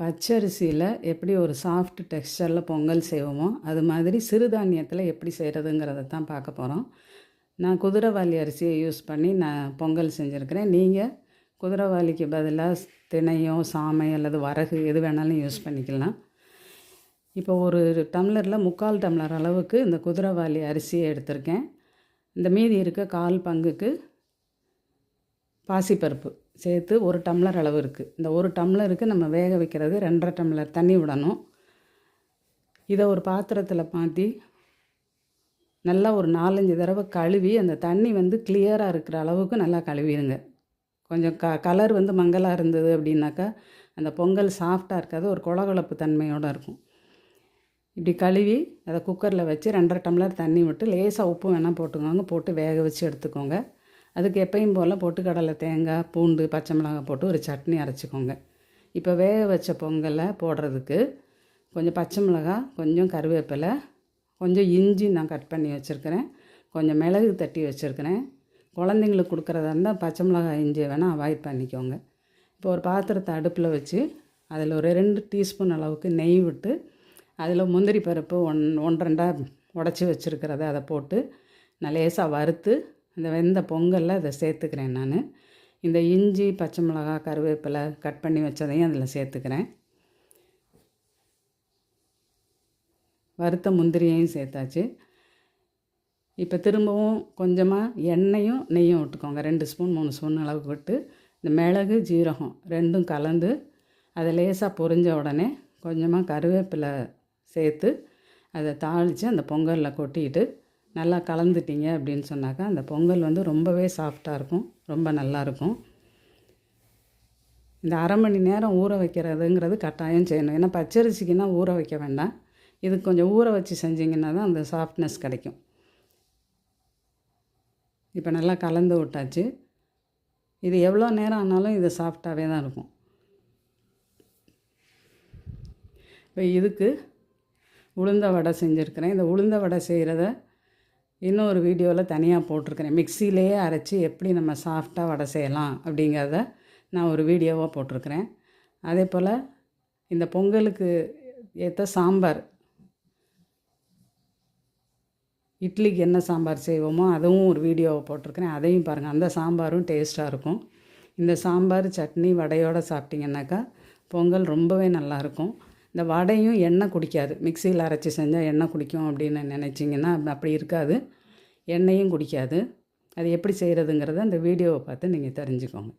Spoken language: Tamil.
பச்சரிசியில் எப்படி ஒரு சாஃப்ட் டெக்ஸ்சரில் பொங்கல் செய்வோமோ அது மாதிரி சிறுதானியத்தில் எப்படி செய்கிறதுங்கிறத தான் பார்க்க போகிறோம் நான் குதிரைவாலி அரிசியை யூஸ் பண்ணி நான் பொங்கல் செஞ்சுருக்கிறேன். நீங்கள் குதிரைவாலிக்கு பதிலாக திணையோ சாமை அல்லது வரகு எது வேணாலும் யூஸ் பண்ணிக்கலாம். இப்போ ஒரு டம்ளரில் முக்கால் டம்ளர் அளவுக்கு இந்த குதிரைவாலி அரிசியை எடுத்திருக்கேன். இந்த மீதி இருக்க கால் பங்குக்கு பாசிப்பருப்பு. சேர்த்து ஒரு டம்ளர் அளவு இருக்குது இந்த ஒரு டம்ளருக்கு நம்ம வேக வைக்கிறது ரெண்டரை டம்ளர் தண்ணி விடணும். இதை ஒரு பாத்திரத்தில் மாற்றி நல்லா ஒரு நாலஞ்சு தடவை கழுவி அந்த தண்ணி வந்து கிளியராக இருக்கிற அளவுக்கு நல்லா கழுவிடுங்க. கொஞ்சம் க கலர் வந்து மங்கலாக இருந்தது அப்படின்னாக்கா அந்த பொங்கல் சாஃப்டாக இருக்காது ஒரு குளகுழப்பு தன்மையோடு இருக்கும். இப்படி கழுவி அதை குக்கரில் வச்சு ரெண்டரை டம்ளர் தண்ணி விட்டு லேசாக உப்பு வேணால் போட்டுக்கோங்க போட்டு வேக வச்சு எடுத்துக்கோங்க. அதுக்கு எப்பயும் போல் பொட்டுக்கடலை தேங்காய் பூண்டு பச்சை மிளகாய் போட்டு ஒரு சட்னி அரைச்சிக்கோங்க. இப்போ வேக வச்ச பொங்கலை போடுறதுக்கு கொஞ்சம் பச்சை மிளகாய் கொஞ்சம் கருவேப்பிலை கொஞ்சம் இஞ்சி நான் கட் பண்ணி வச்சுருக்கிறேன். கொஞ்சம் மிளகு தட்டி வச்சுருக்கிறேன். குழந்தைங்களுக்கு கொடுக்குறதா இருந்தால் பச்சை மிளகாய் இஞ்சி வேணால் அவாய்ட் பண்ணிக்கோங்க. இப்போ ஒரு பாத்திரத்தை அடுப்பில் வச்சு அதில் ஒரு ரெண்டு டீஸ்பூன் அளவுக்கு நெய் விட்டு அதில் முந்திரி பருப்பு ஒன் ஒன்று உடச்சி வச்சுருக்கிறத அதை போட்டு நான் லேசாக வறுத்து இந்த வெந்த பொங்கலில் இதை சேர்த்துக்கிறேன் நான். இந்த இஞ்சி பச்சை மிளகா கருவேப்பிலை கட் பண்ணி வச்சதையும் அதில் சேர்த்துக்கிறேன். வறுத்த முந்திரியையும் சேர்த்தாச்சு. இப்போ திரும்பவும் கொஞ்சமாக எண்ணெயும் நெய்யும் விட்டுக்கோங்க. ரெண்டு ஸ்பூன் மூணு ஸ்பூன் அளவுக்கு விட்டு இந்த மிளகு ஜீரகம் ரெண்டும் கலந்து அதை லேசாக பொரிஞ்ச உடனே கொஞ்சமாக கருவேப்பிலை சேர்த்து அதை தாளித்து அந்த பொங்கலில் கொட்டிட்டு நல்லா கலந்துட்டீங்க அப்படின்னு சொன்னாக்கா அந்த பொங்கல் வந்து ரொம்பவே சாஃப்டாக இருக்கும் ரொம்ப நல்லாயிருக்கும் இந்த அரை மணி நேரம் ஊற வைக்கிறதுங்கிறது கட்டாயம் செய்யணும். ஏன்னா பச்சரிசிக்குன்னா ஊற வைக்க வேண்டாம். இது கொஞ்சம் ஊற வச்சு செஞ்சிங்கன்னா தான் அந்த சாஃப்ட்னஸ் கிடைக்கும். இப்போ நல்லா கலந்து விட்டாச்சு. இது எவ்வளோ நேரம் ஆனாலும் இது சாஃப்டாகவே தான் இருக்கும். இப்போ இதுக்கு உளுந்த வடை செஞ்சுருக்கிறேன். இந்த உளுந்த வடை செய்கிறத இன்னொரு வீடியோவில் தனியாக போட்டிருக்கிறேன். மிக்சிலேயே அரைச்சி எப்படி நம்ம சாஃப்டாக வடை செய்யலாம் அப்படிங்கிறத நான் ஒரு வீடியோவாக போட்டிருக்கிறேன். அதே போல் இந்த பொங்கலுக்கு ஏற்ற சாம்பார் இட்லிக்கு என்ன சாம்பார் செய்வோமோ அதுவும் ஒரு வீடியோவை போட்டிருக்கிறேன். அதையும் பாருங்கள் அந்த சாம்பாரும் டேஸ்ட்டாக இருக்கும். இந்த சாம்பார் சட்னி வடையோடு சாப்பிட்டிங்கன்னாக்கா பொங்கல் ரொம்பவே நல்லாயிருக்கும் இந்த வடையும் எண்ணெய் குடிக்காது. மிக்சியில் அரைச்சி செஞ்சால் எண்ணெய் குடிக்கும் அப்படின்னு நினச்சிங்கன்னா அப்படி இருக்காது. எண்ணெயும் குடிக்காது. அது எப்படி செய்கிறதுங்கிறத அந்த வீடியோவை பார்த்து நீங்கள் தெரிஞ்சுக்கோங்க.